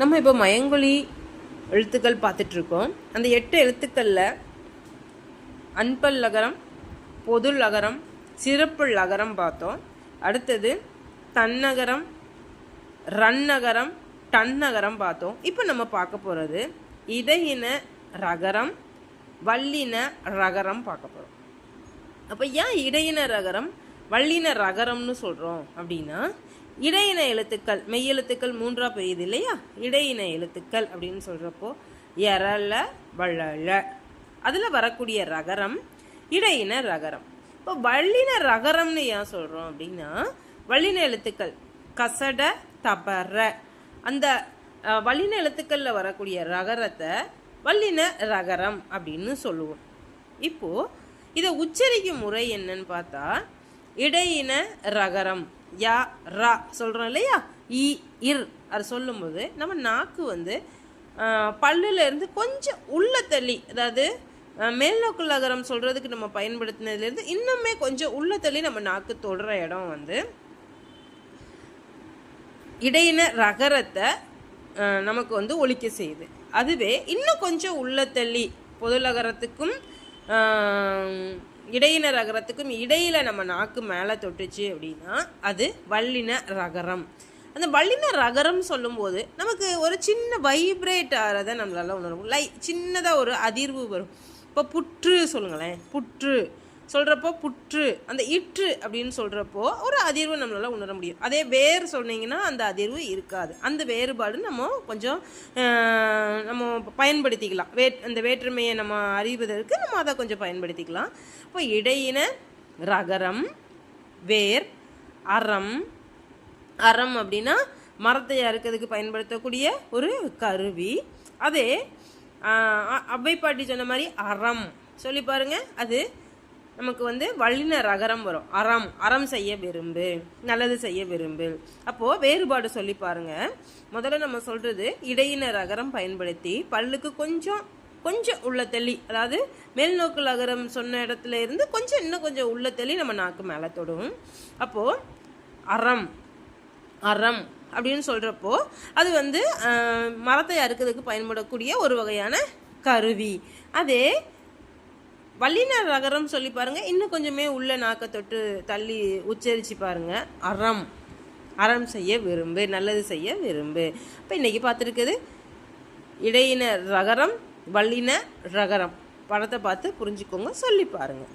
நம்ம இப்போ மயங்கொழி எழுத்துக்கள் பார்த்துட்ருக்கோம். அந்த எட்டு எழுத்துக்களில் அன்பல் லகரம் பொது லகரம் சிறப்பு லகரம் பார்த்தோம். அடுத்தது தன்னகரம் ரன்னகரம் டன்னகரம் பார்த்தோம். இப்போ நம்ம பார்க்க போகிறது இடையின ரகரம் வல்லின ரகரம் பார்க்க போகிறோம் அப்போ ஏன் இடையின ரகரம் வல்லின ரகரம்னு சொல்கிறோம் அப்படின்னா இடையின எழுத்துக்கள் மெய் எழுத்துக்கள் மூன்றாக பெரியது இல்லையா? இடையின எழுத்துக்கள் அப்படின்னு சொல்கிறப்போ எரள வள்ளல அதில் வரக்கூடிய ரகரம் இடையின ரகரம். இப்போ வல்லின ரகரம்னு ஏன் சொல்கிறோம் அப்படின்னா வல்லின எழுத்துக்கள் கசட தபர. அந்த வல்லின எழுத்துக்களில் வரக்கூடிய ரகரத்தை வல்லின ரகரம் அப்படின்னு சொல்லுவோம். இப்போது இதை உச்சரிக்கும் முறை என்னன்னு பார்த்தா இடையின ரகரம். யா ரா சொல்கிறோம் இல்லையா? இ இர். அது சொல்லும்போது நம்ம நாக்கு வந்து பல்லுலேருந்து கொஞ்சம் உள்ள தள்ளி அதாவது மேல்நோக்கு நகரம் சொல்கிறதுக்கு நம்ம பயன்படுத்தினதுலேருந்து இன்னுமே கொஞ்சம் உள்ள தள்ளி நம்ம நாக்கு தொடுற இடம் வந்து இடையின ரகரத்தை நமக்கு வந்து ஒழிக்க செய்யுது. அதுவே இன்னும் கொஞ்சம் உள்ள தள்ளி பொது இடையின ரகரத்துக்கும் இடையில் நம்ம நாக்கு மேலே தொட்டுச்சு அப்படின்னா அது வல்லின ரகரம். அந்த வல்லின ரகரம் சொல்லும்போது நமக்கு ஒரு சின்ன வைப்ரேட் ஆகிறத நம்மளால உணரும் லை சின்னதாக ஒரு அதிர்வு வரும். இப்போ புற்று சொல்லுங்களேன். புற்று. சொல்கிறப்போ புற்று அந்த இற்று அப்படின்னு சொல்கிறப்போ ஒரு அதிர்வு நம்மளால் உணர முடியும். அதே வேறு சொன்னீங்கன்னா அந்த அதிர்வு இருக்காது. அந்த வேறுபாடு நம்ம கொஞ்சம் நம்ம பயன்படுத்திக்கலாம். வே அந்த வேற்றுமையை நம்ம அறிவதற்கு நம்ம அதை கொஞ்சம் பயன்படுத்திக்கலாம். இப்போ இடையின ரகரம் வேர் அறம். அறம் அப்படின்னா மரத்தை அறுக்கிறதுக்கு பயன்படுத்தக்கூடிய ஒரு கருவி. அதே ஆஹ், அ- பாட்டி சொன்ன மாதிரி அறம். சொல்லி பாருங்கள் அது நமக்கு வந்து வல்லின ரகரம் வரும். அறம். அறம் செய்ய விரும்பு. நல்லது செய்ய விரும்பு. அப்போது வேறுபாடு சொல்லி பாருங்க. முதல்ல நம்ம சொல்கிறது இடையின ரகரம் பயன்படுத்தி பல்லுக்கு கொஞ்சம் கொஞ்சம் உள்ள தெளி அதாவது மேல்நோக்கு அகரம் சொன்ன இடத்துல இருந்து கொஞ்சம் இன்னும் கொஞ்சம் உள்ள தெளி நம்ம நாக்கு மேலே தொடும். அப்போது அறம். அறம் அப்படின்னு சொல்கிறப்போ அது வந்து மரத்தை அறுக்கிறதுக்கு பயன்படக்கூடிய ஒரு வகையான கருவி. அதே வல்லின ரகரம் சொல்லி பாருங்கள் இன்னும் கொஞ்சமே உள்ள நாக்க தொட்டு தள்ளி உச்சரித்து பாருங்கள் அறம். அறம் செய்ய விரும்பு நல்லது செய்ய விரும்பு. இப்போ இன்றைக்கி பார்த்துருக்குது இடையின ரகரம் வல்லின ரகரம். படத்தை பார்த்து புரிஞ்சுக்கோங்க சொல்லி பாருங்கள்